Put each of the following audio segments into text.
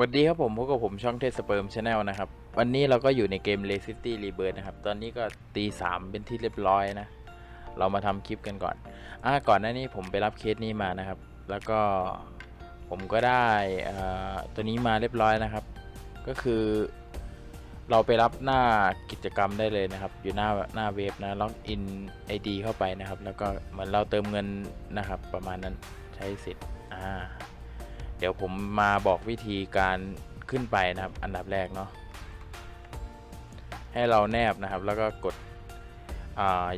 สวัสดีครับผมพบกับผมช่องเทสเปิร์มชาแนลนะครับ วันนี้เราก็อยู่ในเกม l a City Rebirth นะครับ ตอนนี้ก็ตีสามเป็นที่เรียบร้อยนะ เรามาทำคลิปกันก่อน อ่าก่อนหน้านี้ผมไปรับเคสนี้มานะครับ แล้วก็ผมก็ได้ตัวนี้มาเรียบร้อยนะครับ ก็คือ เราไปรับหน้ากิจกรรมได้เลยนะครับ อยู่หน้าหน้าเว็บนะล็อกอิน ID เข้าไปนะครับ แล้วก็เหมือนเราเติมเงินนะครับ ประมาณนั้นใช้สิทธิ์อ่า เดี๋ยวผมมาบอกวิธีการขึ้นไปนะครับ อันดับแรกเนาะให้เราแนบนะครับ แล้วก็กด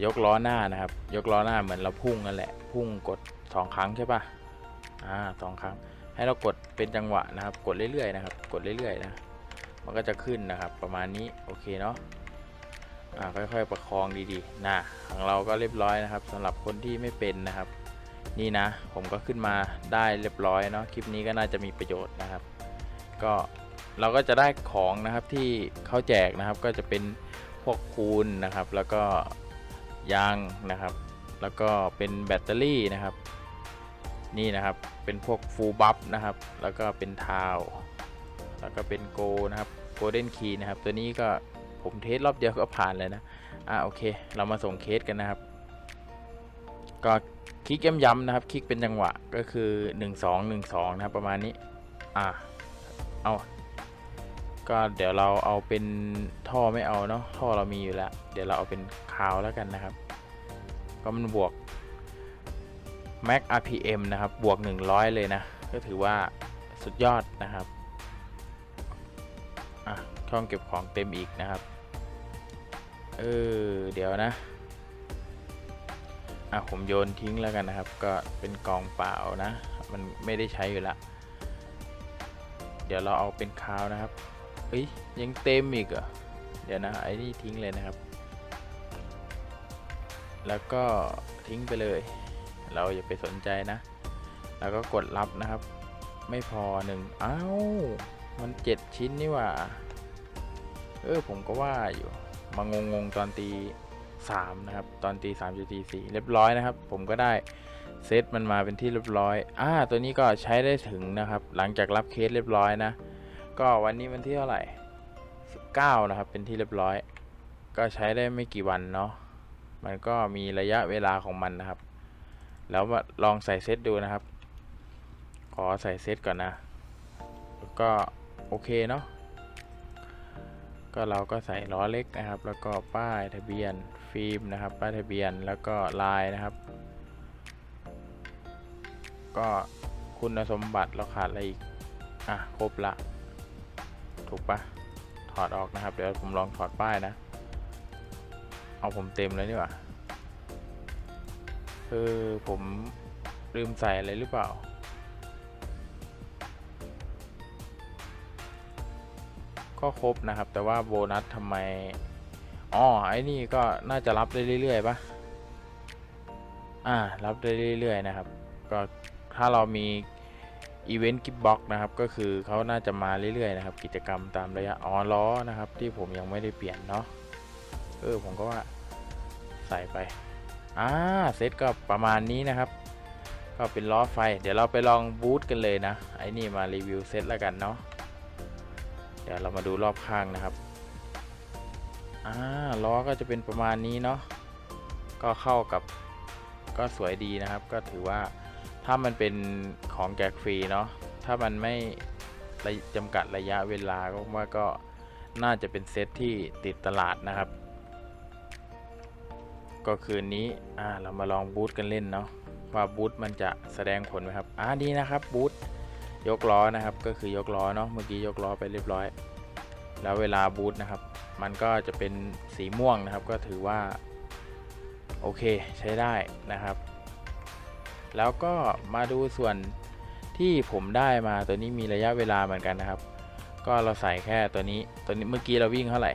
ยกล้อหน้านะครับ ยกล้อหน้าเหมือนเราพุ่งนั่นแหละ พุ่งกดสองครั้งใช่ปะอ่าสองครั้ง ให้เรากดเป็นจังหวะนะครับ กดเรื่อยๆนะครับ กดเรื่อยๆนะมันก็จะขึ้นนะครับ ประมาณนี้โอเคเนาะอ่าค่อยๆประคองดีๆนะของเราก็เรียบร้อยนะครับสำหรับคนที่ไม่เป็นนะครับ นี่นะ ผมก็ขึ้นมาได้เรียบร้อยเนาะคลิปนี้ก็น่าจะมีประโยชน์นะครับ ก็เราก็จะได้ของนะครับที่เขาแจกนะครับ ก็จะเป็นพวกคูณนะครับ แล้วก็ยางนะครับ แล้วก็เป็นแบตเตอรี่นะครับ นี่นะครับเป็นพวกฟูลบัฟนะครับ แล้วก็เป็นทาวแล้วก็เป็นโกนะครับโกลเด้นคีนะครับ ตัวนี้ก็ผมเทสรอบเดียวก็ผ่านเลยนะ อะโอเค เรามาส่งเคสกันนะครับ ก็คลิกย้ำๆนะครับ คลิกเป็นจังหวะก็คือ 1 2 1 2 นะครับ ประมาณนี้ อะเอาก็เดี๋ยวเราเอาเป็นท่อไม่เอาเนาะท่อเรามีอยู่แล้ว เดี๋ยวเราเอาเป็นคาวแล้วกันนะครับ ก็มันบวก max rpm นะครับ บวก 100 เลยนะ ก็ถือว่าสุดยอดนะครับอะช่องเก็บของเต็มอีกนะครับ เออ เดี๋ยวนะ อะผมโยนทิ้งแล้วกันนะครับ ก็เป็นกองเปล่านะ มันไม่ได้ใช้อยู่ละ เดี๋ยวเราเอาเป็นคาวนะครับเอ้ยยังเต็มอีกเหรอเดี๋ยวนะไอ้นี่ทิ้งเลยนะครับ แล้วก็ทิ้งไปเลย เราอย่าไปสนใจนะ แล้วก็กดรับนะครับ ไม่พอหนึ่งอ้าวมันเจ็ดชิ้นนี่ว่า เออผมก็ว่าอยู่ มางงงๆตอนตี 3นะครับ ตอนตี3จุดตี4เรียบร้อยนะครับ ผมก็ได้เซตมันมาเป็นที่เรียบร้อย อ่า ตัวนี้ก็ใช้ได้ถึงนะครับ หลังจากรับเคสเรียบร้อยนะ ก็วันนี้วันที่เท่าไหร่19นะครับ เป็นที่เรียบร้อย ก็ใช้ได้ไม่กี่วันเนาะ มันก็มีระยะเวลาของมันนะครับ แล้วลองใส่เซตดูนะครับ ขอใส่เซตก่อนนะ ก็โอเคเนาะ ก็เราก็ใส่ล้อเล็กนะครับ แล้วก็ป้ายทะเบียน ฟิล์มนะครับป้ายทะเบียนแล้วก็ลายนะครับ ก็คุณสมบัติเราขาดอะไรอีก อะ ครบละ ถูกปะถอดออกนะครับ เดี๋ยวผมลองถอดป้ายนะ เอาผมเต็มแล้วนี่หว่าคือผมลืมใส่อะไรหรือเปล่าก็ครบนะครับ แต่ว่าโบนัสทำไม อ๋อไอ้นี่ก็น่าจะรับได้เรื่อยๆปะอ่า รับได้เรื่อยๆนะครับ ก็ถ้าเรามีอีเวนต์กิฟบ็อกนะครับ ก็คือเขาน่าจะมาเรื่อยๆนะครับ กิจกรรมตามระยะอ๋อล้อนะครับ ที่ผมยังไม่ได้เปลี่ยนเนาะเออผมก็ว่าใส่ไปอ่าเซตก็ประมาณนี้นะครับ ก็เป็นล้อไฟ เดี๋ยวเราไปลองบูตกันเลยนะไอ้นี่มารีวิวเซตแล้วกันเนาะเดี๋ยวเรามาดูรอบข้างนะครับ อ่าล้อก็จะเป็นประมาณนี้เนาะก็เข้ากับก็สวยดีนะครับ ก็ถือว่าถ้ามันเป็นของแจกฟรีเนาะถ้ามันไม่จำกัดระยะเวลาก็ว่าก็น่าจะเป็นเซตที่ติดตลาดนะครับ ก็คืนนี้อ่าเรามาลองบูตกันเล่นเนาะว่าบูตมันจะแสดงผลไหมครับอ่าดีนะครับบูตยกล้อนะครับก็คือยกล้อเนาะเมื่อกี้ยกล้อไปเรียบร้อย แล้วเวลาบูทนะครับ มันก็จะเป็นสีม่วงนะครับ ก็ถือว่า โอเคใช้ได้นะครับ แล้วก็มาดูส่วนที่ผมได้มาตัวนี้มีระยะเวลาเหมือนกันนะครับ ก็เราใส่แค่ตัวนี้ตัวนี้เมื่อกี้เราวิ่งเท่าไหร่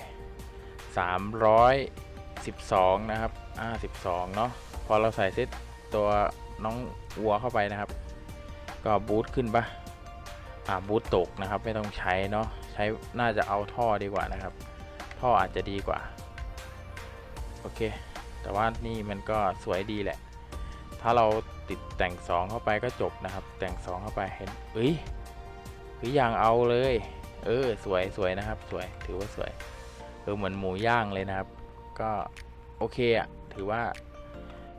312 นะครับอ่า12 เนาะพอเราใส่เซตตัวน้องวัวเข้าไปนะครับ ก็บูทขึ้นปะอ่าบูตตกนะครับ ไม่ต้องใช้เนาะใช้น่าจะเอาท่อดีกว่านะครับ ท่ออาจจะดีกว่า โอเค แต่ว่านี่มันก็สวยดีแหละ ถ้าเราติดแต่ง 2 เข้าไปก็จบนะครับ แต่ง 2 เข้าไปเห็นเอ้ยเฮ้ยถืออย่างเอาเลย เออ สวยสวยนะครับ สวยถือว่าสวยเออเหมือนหมูย่างเลยนะครับ ก็โอเคอะถือว่า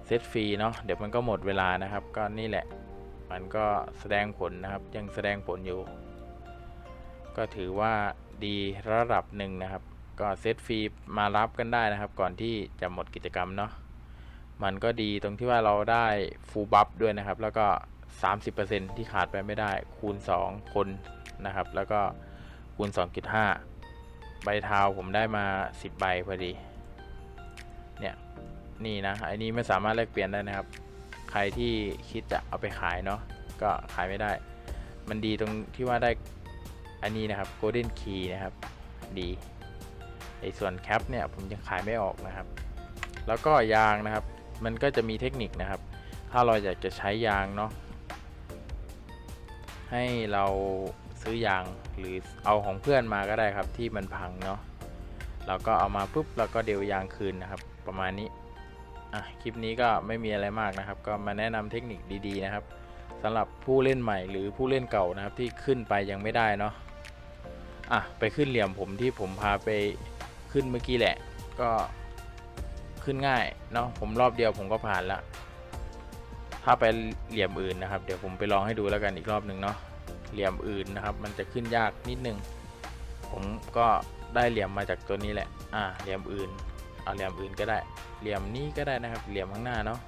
เซตฟรีเนาะเดี๋ยวมันก็หมดเวลานะครับ ก็นี่แหละ มันก็แสดงผลนะครับ ยังแสดงผลอยู่ ก็ถือว่าดีระดับหนึ่งนะครับ ก็เซตฟรีมารับกันได้นะครับ ก่อนที่จะหมดกิจกรรมเนาะมันก็ดีตรงที่ว่าเราได้ฟูลบัฟด้วยนะครับ แล้วก็ 30%ที่ขาดไปไม่ได้ คูณ 2 คนนะครับ แล้วก็คูณ 2.5 ใบเทาผมได้มา 10 ใบพอดี เนี่ย นี่นะไอ้นี้ไม่สามารถแลกเปลี่ยนได้นะครับ ใครที่คิดจะเอาไปขายเนาะก็ขายไม่ได้ มันดีตรงที่ว่าได้อันนี้นะครับ Golden Key นะครับ ดี ไอ้ส่วนแคปเนี่ยผมยังขายไม่ออกนะครับ แล้วก็ยางนะครับ มันก็จะมีเทคนิคนะครับ ถ้าเราอยากจะใช้ยางเนาะให้เราซื้อยางหรือเอาของเพื่อนมาก็ได้ครับที่มันพังเนาะเราก็เอามาปุ๊บเราก็เดวยางคืนนะครับ ประมาณนี้อะคลิปนี้ก็ไม่มีอะไรมากนะครับ ก็มาแนะนำเทคนิคดีๆนะครับสำหรับผู้เล่นใหม่หรือผู้เล่นเก่านะครับที่ขึ้นไปยังไม่ได้เนาะอะไปขึ้นเหลี่ยมผมที่ผมพาไป ขึ้นเมื่อกี้แหละ ก็ขึ้นง่ายเนาะผมรอบเดียวผมก็ผ่านละถ้าไปเหลี่ยมอื่นนะครับ เดี๋ยวผมไปลองให้ดูแล้วกันอีกรอบหนึ่งเนาะเหลี่ยมอื่นนะครับ มันจะขึ้นยากนิดนึง ผมก็ได้เหลี่ยมมาจากตัวนี้แหละ อ่า เหลี่ยมอื่น เอาเหลี่ยมอื่นก็ได้ เหลี่ยมนี้ก็ได้นะครับ เหลี่ยมข้างหน้าเนาะ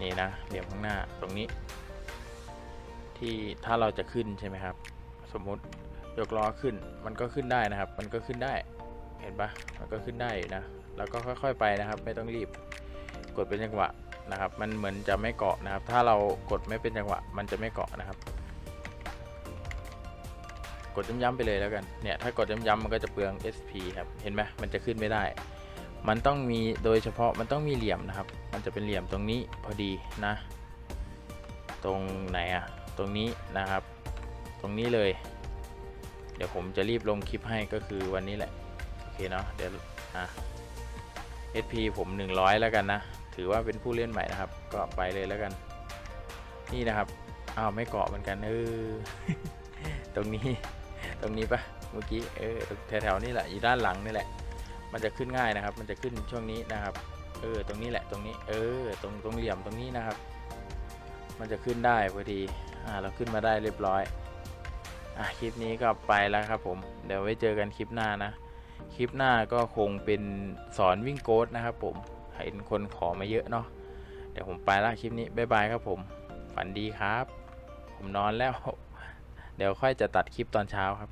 นี่นะ เหลี่ยมข้างหน้าตรงนี้ ที่ถ้าเราจะขึ้นใช่ไหมครับ สมมุติ ยกล้อขึ้น มันก็ขึ้นได้นะครับ มันก็ขึ้นได้ เห็นปะมันก็ขึ้นได้อยู่นะ แล้วก็ค่อยๆไปนะครับ ไม่ต้องรีบ กดเป็นจังหวะนะครับ มันเหมือนจะไม่เกาะนะครับ ถ้าเรากดไม่เป็นจังหวะ มันจะไม่เกาะนะครับ กดย้ำๆไปเลยแล้วกัน เนี่ย ถ้ากดย้ำๆมันก็จะเปลือง SP ครับ เห็นไหมมันจะขึ้นไม่ได้ มันต้องมี โดยเฉพาะมันต้องมีเหลี่ยมนะครับ มันจะเป็นเหลี่ยมตรงนี้พอดีนะ ตรงไหนอะตรงนี้นะครับ ตรงนี้เลย เดี๋ยวผมจะรีบลงคลิปให้ก็คือวันนี้แหละ โอเคเนาะเดี๋ยวอะ SP ผม 100 แล้วกันนะ ถือว่าเป็นผู้เล่นใหม่นะครับ ก็ไปเลยแล้วกัน นี่นะครับอ้าวไม่เกาะเหมือนกันเออตรงนี้ตรงนี้ปะเมื่อกี้เออแถวๆนี่แหละอยู่ด้านหลังนี่แหละ มันจะขึ้นง่ายนะครับ มันจะขึ้นช่วงนี้นะครับ เออตรงนี้แหละตรงนี้ เออ ตรงตรงเหลี่ยมตรงนี้นะครับ มันจะขึ้นได้พอดีอ่าเราขึ้นมาได้เรียบร้อย อะคลิปนี้ก็ไปแล้วครับผม เดี๋ยวไว้เจอกันคลิปหน้านะ คลิปหน้าก็คงเป็นสอนวิ่งโกดนะครับผม เห็นคนขอมาเยอะเนาะ เดี๋ยวผมไปละคลิปนี้ บ๊ายบายครับผม ฝันดีครับ ผมนอนแล้ว เดี๋ยวค่อยจะตัดคลิปตอนเช้าครับ